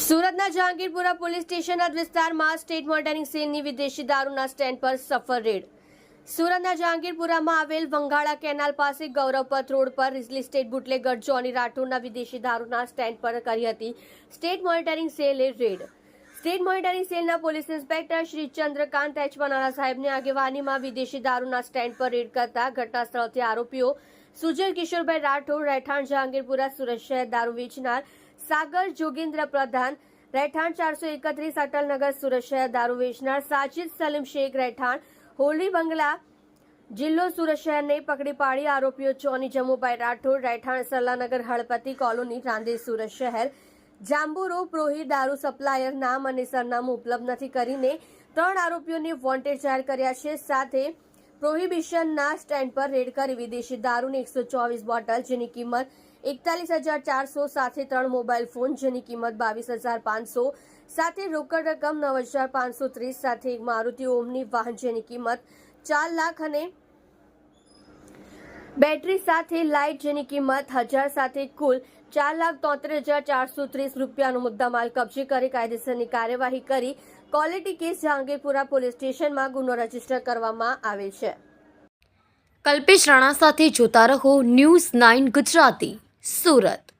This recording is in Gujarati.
સુરતના જહાંગીરપુરા પોલીસ સ્ટેશન હદ વિસ્તારમાં સ્ટેટ મોનિટરિંગ સેલની વિદેશી દારૂના સ્ટેન્ડ પર સફળ રેડ. સુરતના જહાંગીરપુરામાં આવેલ વંગાળા કેનાલ પાસે ગૌરવપથ રોડ પર લિસ્ટેડ બુટલેગર જોની રાઠોડના વિદેશી દારૂના સ્ટેન્ડ પર કરી હતી સ્ટેટ મોનિટરિંગ સેલે રેડ. સ્ટેટ મોનિટરિંગ સેલના police inspector Shri Chandrakant H Vanala સાહેબની આગેવાનીમાં વિદેશી દારૂના સ્ટેન્ડ પર રેડ કરતા ઘટના સ્થળથી આરોપીઓ સુજલ કિશોરભાઈ રાઠોડ, રહેઠાણ જહાંગીરપુરા સુરત શહેર દારૂ વેચનાર સાગર જોગેન્દ્ર પ્રધાન, રહેઠાણ ચારસો એકત્રીસ અટલનગર સુરત શહેર દારૂ વેચનાર સાજિદ સલીમ શેખ રહેઠાણ, હોલી બંગલા જિલ્લો સુરત શહેરને પકડી પાડી આરોપીઓ ચોની જમુભાઈ રાઠોડ, રહેઠાણ સરલાનગર હળપતિ કોલોની, રાંદેર સુરત શહેર. જાંબુરો પ્રોહી દારૂ સપ્લાયર નામ અને સરનામું ઉપલબ્ધ નથી કરીને ત્રણ આરોપીઓને વોન્ટેડ જાહેર કર્યા છે. સાથે પ્રોહિબિશનના સ્ટેન્ડ પર રેડ કરી વિદેશી દારૂની એકસો ચોવીસ બોટલ જેની કિંમત એકતાલીસ હજાર ચારસો સાથે ત્રણ મોબાઈલ ફોન, જેની કિંમત બાવીસ હજાર પાંચસો સાથે રોકડ રકમ નવ હજાર પાંચસો ત્રીસ સાથે એક મારુતિ ઓમની વાહન, જેની કિંમત ચાર લાખ અને બેટરી સાથે લાઇટ, જેની કિંમત હજાર સાથે કુલ ચાર લાખ તોતેર હજાર ચારસો ત્રીસ રૂપિયાનો મુદ્દામાલ કબજે કરી કાયદેસરની કાર્યવાહી કરી ક્વોલિટી કેસ જહાંગીરપુરા પોલીસ સ્ટેશનમાં ગુનો રજિસ્ટર કરવામાં આવે છે. કલ્પેશ રાણા સાથે જોતા રહો ન્યૂઝ નાઇન ગુજરાતી. સુરત.